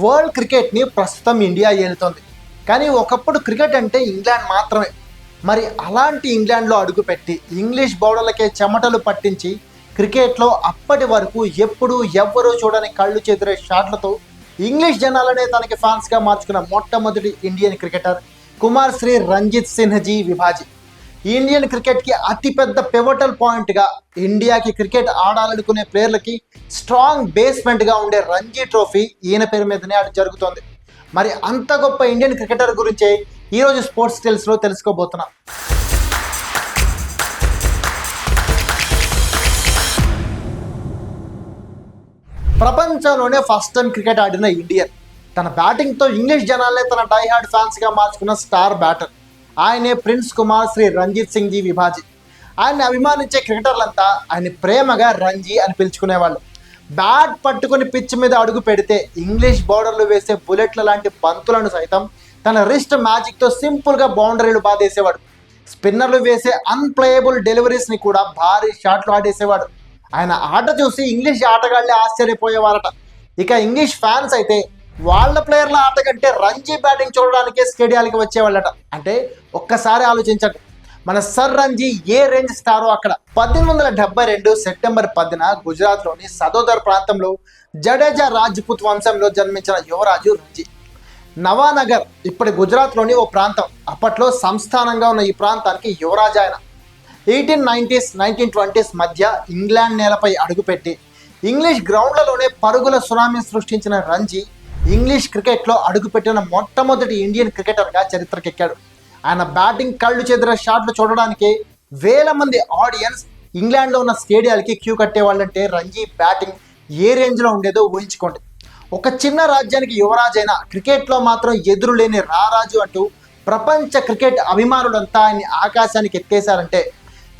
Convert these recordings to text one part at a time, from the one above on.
World క్రికెట్ని ప్రస్తుతం India ఏలుతోంది. కానీ ఒకప్పుడు క్రికెట్ అంటే ఇంగ్లాండ్ మాత్రమే. మరి అలాంటి ఇంగ్లాండ్లో అడుగుపెట్టి ఇంగ్లీష్ బౌలర్లకే చెమటలు పట్టించి క్రికెట్లో అప్పటి వరకు ఎప్పుడు ఎవ్వరూ చూడని కళ్ళు చెదిరే షాట్లతో ఇంగ్లీష్ జనాలనే తనకి ఫ్యాన్స్గా మార్చుకున్న మొట్టమొదటి Indian cricketer Kumar Shri Ranjit Sinhji Vibhaji. Indian క్రికెట్కి అతిపెద్ద పివటల్ పాయింట్గా ఇండియాకి క్రికెట్ ఆడాలనుకునే ప్లేయర్లకి స్ట్రాంగ్ బేస్మెంట్గా ఉండే రంజీ ట్రోఫీ ఈయన పేరు మీదనే అటు జరుగుతోంది. మరి అంత గొప్ప ఇండియన్ క్రికెటర్ గురించే ఈరోజు స్పోర్ట్స్ టెల్స్లో తెలుసుకోబోతున్నాం. ప్రపంచంలోనే ఫస్ట్ టైం క్రికెట్ ఆడిన ఇండియన్ తన బ్యాటింగ్తో ఇంగ్లీష్ జనాలే తన డైహార్డ్ ఫ్యాన్స్గా మార్చుకున్న స్టార్ బ్యాటర్ ఆయనే ప్రిన్స్ కుమార్ శ్రీ రంజిత్ సింగ్ జీ విభాజీ. ఆయన్ని అభిమానించే క్రికెటర్లంతా ఆయన ప్రేమగా రంజీ అని పిలుచుకునేవాళ్ళు. బ్యాట్ పట్టుకుని పిచ్ మీద అడుగు పెడితే ఇంగ్లీష్ బౌలర్లు వేసే బుల్లెట్ల లాంటి బంతులను సైతం తన రిస్ట్ మ్యాజిక్తో సింపుల్గా బౌండరీలు బాధేసేవాడు. స్పిన్నర్లు వేసే అన్ప్లేయబుల్ డెలివరీస్ని కూడా భారీ షాట్లు ఆడేసేవాడు. ఆయన ఆట చూసి ఇంగ్లీష్ ఆటగాళ్ళే ఆశ్చర్యపోయేవారట. ఇక ఇంగ్లీష్ ఫ్యాన్స్ అయితే వాళ్ళ ప్లేయర్ల ఆట కంటే రంజీ బ్యాటింగ్ చూడడానికే స్టేడియాలకి వచ్చేవాళ్ళట. అంటే ఒక్కసారి ఆలోచించండి. మన సర్ రంజీ ఏ రేంజ్ స్టారో అక్కడ పద్దెనిమిది వందల డెబ్బై రెండు సెప్టెంబర్ పదిన గుజరాత్లోని సదోదర్ ప్రాంతంలో జడేజా రాజ్పుత్ వంశంలో జన్మించిన యువరాజు రంజీ. నవానగర్ ఇప్పటి గుజరాత్లోని ఓ ప్రాంతం. అప్పట్లో సంస్థానంగా ఉన్న ఈ ప్రాంతానికి యువరాజు ఆయన. ఎయిటీన్ నైంటీస్ నైన్టీన్ ట్వంటీస్ మధ్య ఇంగ్లాండ్ నేలపై అడుగుపెట్టి ఇంగ్లీష్ గ్రౌండ్లలోనే పరుగుల సునామీ సృష్టించిన రంజీ ఇంగ్లీష్ క్రికెట్లో అడుగుపెట్టిన మొట్టమొదటి ఇండియన్ క్రికెటర్గా చరిత్రకెక్కాడు. ఆయన బ్యాటింగ్ కళ్ళు చెదిరే షాట్లు చూడడానికి వేల మంది ఆడియన్స్ ఇంగ్లాండ్లో ఉన్న స్టేడియాలకి క్యూ కట్టేవాళ్ళంటే రంజీ బ్యాటింగ్ ఏ రేంజ్లో ఉండేదో ఊహించుకోండి. ఒక చిన్న రాజ్యానికి యువరాజైన క్రికెట్లో మాత్రం ఎదురులేని రారాజు అంటూ ప్రపంచ క్రికెట్ అభిమానులంతా ఆయన్ని ఆకాశానికి ఎత్తేశారంటే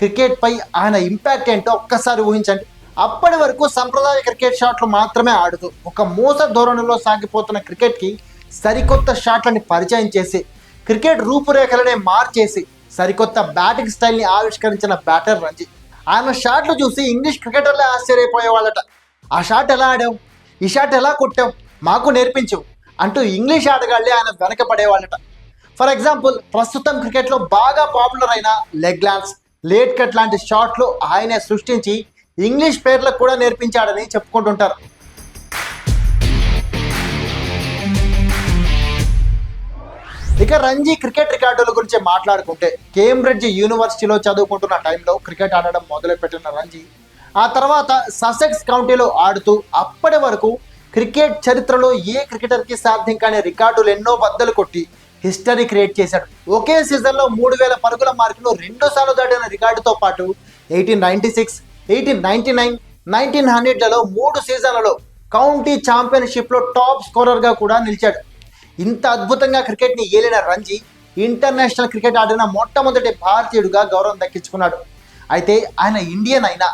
క్రికెట్పై ఆయన ఇంపాక్ట్ ఏంటో ఒక్కసారి ఊహించండి. అప్పటి వరకు సంప్రదాయ క్రికెట్ షాట్లు మాత్రమే ఆడుతూ ఒక మూస ధోరణిలో సాగిపోతున్న క్రికెట్కి సరికొత్త షాట్లని పరిచయం చేసి క్రికెట్ రూపురేఖలనే మార్చేసి సరికొత్త బ్యాటింగ్ స్టైల్ని ఆవిష్కరించిన బ్యాటర్ రంజీ. ఆయన షాట్లు చూసి ఇంగ్లీష్ క్రికెటర్లే ఆశ్చర్యపోయేవాళ్ళట. ఆ షాట్ ఎలా ఆడావు? ఈ షాట్ ఎలా కొట్టాం మాకు నేర్పించు అంటూ ఇంగ్లీష్ ఆటగాళ్ళే ఆయన వెనకపడేవాళ్ళట ఫర్ ఎగ్జాంపుల్ ప్రస్తుతం క్రికెట్లో బాగా పాపులర్ అయిన లెగ్ లాన్స్ లేట్ కట్ లాంటి షాట్లు ఆయనే సృష్టించి ఇంగ్లీష్ పేర్లకు కూడా నేర్పించాడని చెప్పుకుంటుంటారు. ఇక రంజీ క్రికెట్ రికార్డుల గురించి మాట్లాడుకుంటే కేంబ్రిడ్జ్ యూనివర్సిటీలో చదువుకుంటున్న టైంలో క్రికెట్ ఆడడం మొదలుపెట్టిన రంజీ ఆ తర్వాత ససెక్స్ కౌంటీలో ఆడుతూ అప్పటి వరకు క్రికెట్ చరిత్రలో ఏ క్రికెటర్కి సాధ్యం కాని రికార్డులు ఎన్నో బద్దలు కొట్టి హిస్టరీ క్రియేట్ చేశాడు. ఒకే సీజన్లో మూడు వేల పరుగుల మార్కులు రెండు సార్లు దాటిన రికార్డుతో పాటు eighteen ninety six eighteen ninety nine nineteen హండ్రెడ్లలో మూడు సీజన్లలో కౌంటీ ఛాంపియన్షిప్లో టాప్ స్కోరర్గా కూడా నిలిచాడు. ఇంత అద్భుతంగా క్రికెట్ని ఏలిన రంజీ ఇంటర్నేషనల్ క్రికెట్ ఆడిన మొట్టమొదటి భారతీయుడిగా గౌరవం దక్కించుకున్నాడు. అయితే ఆయన ఇండియన్ అయినా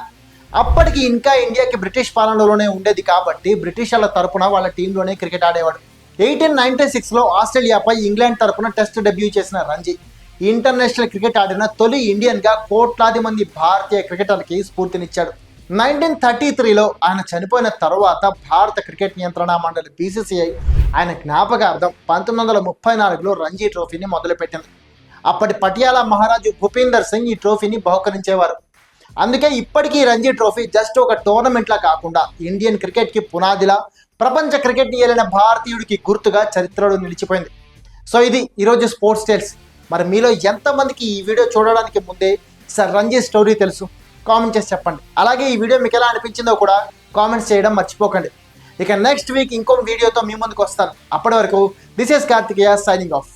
అప్పటికి ఇంకా ఇండియాకి బ్రిటిష్ పాలనలోనే ఉండేది కాబట్టి బ్రిటిష్ వాళ్ళ తరపున వాళ్ళ టీంలోనే క్రికెట్ ఆడేవాడు. ఎయిటీన్ నైన్టీ సిక్స్లో ఆస్ట్రేలియాపై ఇంగ్లాండ్ తరపున టెస్ట్ డెబ్యూ చేసిన రంజీ ఇంటర్నేషనల్ క్రికెట్ ఆడిన తొలి ఇండియన్గా కోట్లాది మంది భారతీయ క్రికెటర్లకి స్ఫూర్తినిచ్చాడు. నైన్టీన్ థర్టీ త్రీలో ఆయన చనిపోయిన తర్వాత భారత క్రికెట్ నియంత్రణ మండలి బీసీసీఐ ఆయన జ్ఞాపకార్థం పంతొమ్మిది వందల ముప్పై నాలుగులో రంజీ ట్రోఫీని మొదలుపెట్టింది. అప్పటి పటియాలా మహారాజు భూపీందర్ సింగ్ ఈ ట్రోఫీని బహుకరించేవారు. అందుకే ఇప్పటికీ రంజీ ట్రోఫీ జస్ట్ ఒక టోర్నమెంట్లా కాకుండా ఇండియన్ క్రికెట్కి పునాదిలా ప్రపంచ క్రికెట్ని ఏలిన భారతీయుడికి గుర్తుగా చరిత్రలో నిలిచిపోయింది. సో ఇది ఈరోజు స్పోర్ట్స్ టేల్స్. మరి మీలో ఎంతమందికి ఈ వీడియో చూడడానికి ముందే సార్ రంజీ స్టోరీ తెలుసు? కామెంట్ చేసి చెప్పండి. అలాగే ఈ వీడియో మీకు ఎలా అనిపించిందో కూడా కామెంట్స్ చేయడం మర్చిపోకండి. ఇక నెక్స్ట్ వీక్ ఇంకో వీడియోతో మీ ముందుకు వస్తాను. అప్పటి వరకు this is Karthikeya signing off